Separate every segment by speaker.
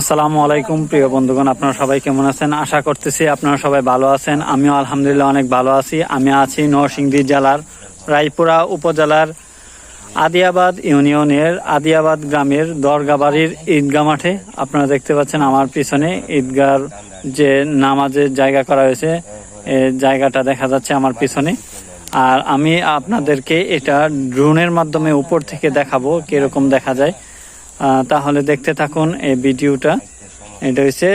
Speaker 1: আসসালামু আলাইকুম, প্রিয় বন্ধুগণ, আপনারা সবাই কেমন আছেন? আশা করতেছি আপনারা সবাই ভালো আছেন। আমিও আলহামদুলিল্লাহ অনেক ভালো আছি। আমি আছি নরসিংদী জেলার রায়পুরা উপজেলার আদিয়াবাদ ইউনিয়নের আদিয়াবাদ গ্রামের দরগাবাড়ির ঈদগা মাঠে। আপনারা দেখতে পাচ্ছেন আমার পিছনে ঈদগার যে নামাজের জায়গা করা হয়েছে জায়গাটা দেখা যাচ্ছে আমার পিছনে। আর আমি আপনাদেরকে এটা ড্রোনের মাধ্যমে উপর থেকে দেখাবো, কীরকম দেখা যায়। তাহলে দেখতে থাকুন এই ভিডিওটা। এটা হচ্ছে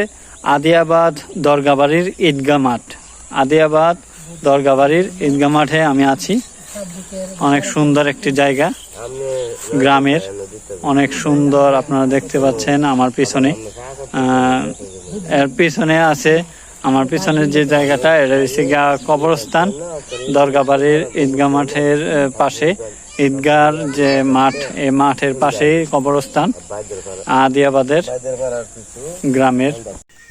Speaker 1: আদিয়াবাদ দরগাবাড়ির ঈদগা মাঠ। আদিয়াবাদ দরগাবাড়ির ঈদগা মাঠে আমি আছি। অনেক সুন্দর একটি জায়গা। গ্রামের অনেক সুন্দর আপনারা দেখতে পাচ্ছেন আমার পিছনে। এর পিছনে আছে আমার পিছনের যে জায়গাটা, এটা হচ্ছে গিয়া কবরস্থান, দরগাবাড়ির ঈদগাহ মাঠের পাশে। ঈদগার যে মাঠ, এ মাঠের পাশেই কবরস্থান, আদিয়াবাদের গ্রামের।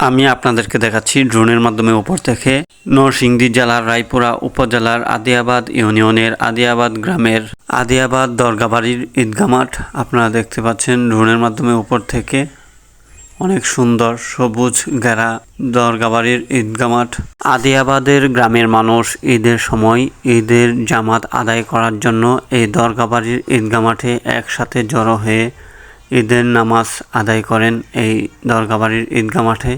Speaker 1: আমি আপনাদেরকে দেখাচ্ছি ড্রোনের মাধ্যমে উপর থেকে নরসিংদী জেলার রায়পুরা উপজেলার আদিয়াবাদ ইউনিয়নের আদিয়াবাদ গ্রামের আদিয়াবাদ দরগাবাড়ির ঈদগাহ মাঠ। আপনারা দেখতে পাচ্ছেন ড্রোনের মাধ্যমে উপর থেকে অনেক সুন্দর সবুজ ঘেরা দরগাবাড়ির ঈদগা মাঠ। আদিয়াবাদের গ্রামের মানুষ ঈদের সময় ঈদের জামাত আদায় করার জন্য এই দরগাবাড়ির ঈদগা মাঠে একসাথে জড়ো হয়ে ঈদের নামাজ আদায় করেন এই দরগাবাড়ির ঈদগা মাঠে।